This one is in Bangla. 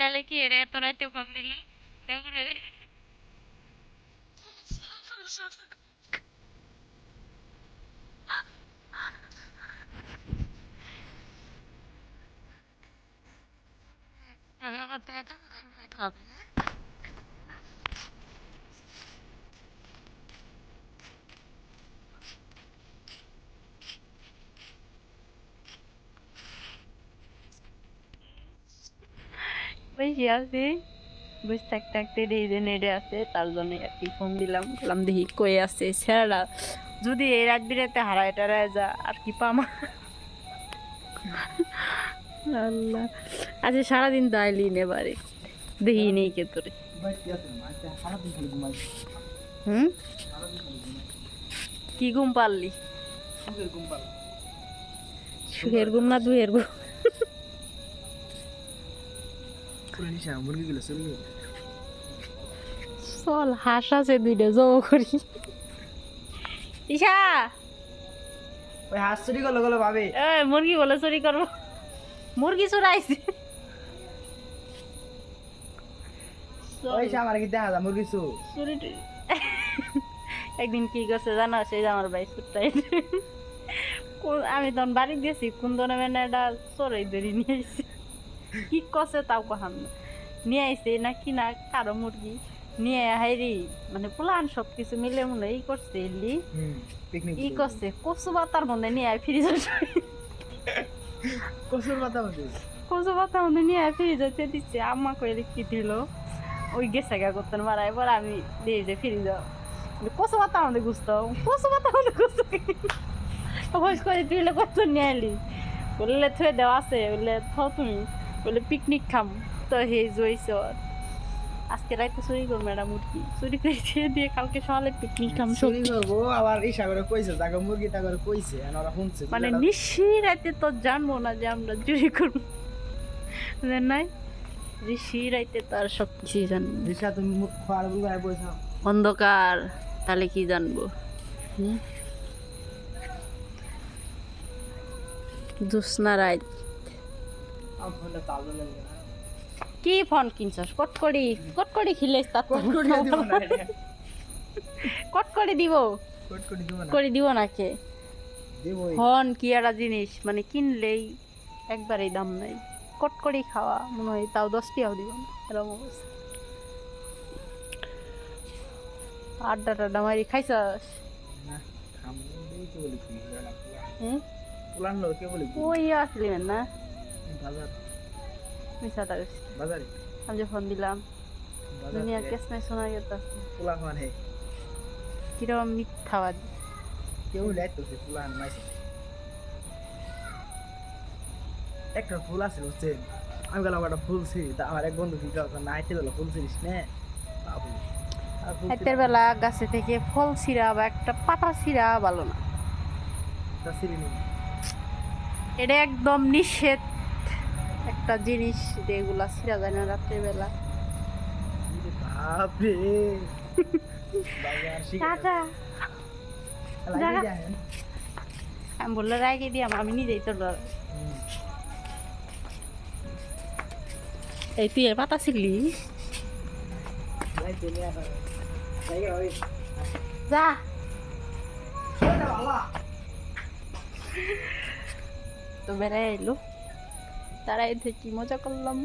তাহলে কি রে এত রাতে ফোন দিলি না বসে আছি। বসে থাকতে থাকতে রেডে নেড়ে আছে তার জন্য আর কি ফোন দিলাম। বললাম দেখি কই আছে ছেড়া যদি এই রাত বিরাতে হারায় টারায় যা আর কি পামা? আল্লাহ। আচ্ছা সারাদিন তো আইলি নেবারে দেখি নেই কে তোরে। হুম? কি ঘুম পারলি সুখের ঘুম না দুয়ের ঘুম? চল হাঁস আছে দুইটা জব করি। ইশা ওই হাঁস চুরি করল গেলো ভাবে। এ মুরগি বলে চুরি করব। মুরগি চুরাইছে। ওই সে আমার কি দেখা যায় মুরগি চু চুরি একদিন কি করছে জানো সেই আমার ভাই চুরটাই আমি তখন বাড়ি গেছি কোন ধরনের মানে এটা চোরাই ধরে নিয়ে কি করছে তাও কহাম না। নিয়ে আইছে না কি না কারও মুরগি? নিয়ে হাইরি মানে প্লান সব কিছু মিলে মনে ই করছে এলি। পিকনিক ই করছে। কচু পাতার মধ্যে নিয়ে আয় ফ্রিজে কসুর পাতা মধ্যে? কচু পাতার মধ্যে নিয়ে আয় ফ্রিজে দিচ্ছে আম্মা কইলে কি দিল? ওই গেছে গা করতে মারা এবার আমি দিয়ে যে ফ্রিজে কচু পাতার মধ্যে গুছতো কচু পাতার মধ্যে গুছতো ভোজ করে তুই কত নিয়ে এলি বললে থুয়ে দেওয়া আছে। বললে থ তুমি। বলে পিকনিক খাম। তো হে ওর। আজকে রাইতে চুরি করব ম্যাডাম মুরগি। চুরি করে দিয়ে দিয়ে কালকে সকালে পিকনিক খাম চুরি করব আবার ইসা করে কইছে তাকে মুরগি তা করে কইছে ওরা শুনছে। মানে নিশি রাইতে তো জানব না যে আমরা চুরি করব। নাই? ঋষি রাইতে তার সব কিছুই জানব। দিশা তুমি মুখ খাওয়ার বুঝায় বইছো। অন্ধকার তাহলে কি জানব? জ্যোৎস্না রাত আমার ফোনটা চালু লাগে না কি ফোন কিনছস? কটকড়ি কটকড়ি খিলেস তা কোট করে দিব না। কটকড়ি দিব। কোট করে দিব না। করে দিব নাকে দিবই। ফোন কি একটা জিনিস মানে কিনলেই একবারেই দাম নাই। কটকড়ি খাওয়া মনে হয় তাও দশ টাকাও দিব না এরকম অবস্থা। আড্ডা টাড্ডা মারি খাইছস? না কি কি? ওই আসলি না। বাজারে? আমি যে ফোন দিলাম দুনিয়া কেস নাই শোনা যেত পোলা খান হে কীরকম মিথ্যাবাদ কেউ সে পুলান মাইছে একটা ফুল আছে বুঝছেন? আমি গেলাম একটা ফুল ছিঁড়ি তা আমার এক বন্ধু কি কাউ নাইতে বেলা ফুল ছিঁড়িস নে? হাতের বেলা গাছে থেকে ফল ছিঁড়া বা একটা পাতা ছিঁড়া ভালো না। এটা একদম নিষেধ। একটা জিনিস যেগুলা ছিঁড়া যায় না রাত্রের বেলা বাপরে। বাজার শিখে টাটা। লাগিয়ে জাগা। যায় আমি বললে রাগে দিয়াম আমি নিজেই তো ডর। এই তুই এর পাতা ছিলি যা। তো বেড়াই এলো। দাঁড়াই থেকে মজা করলাম।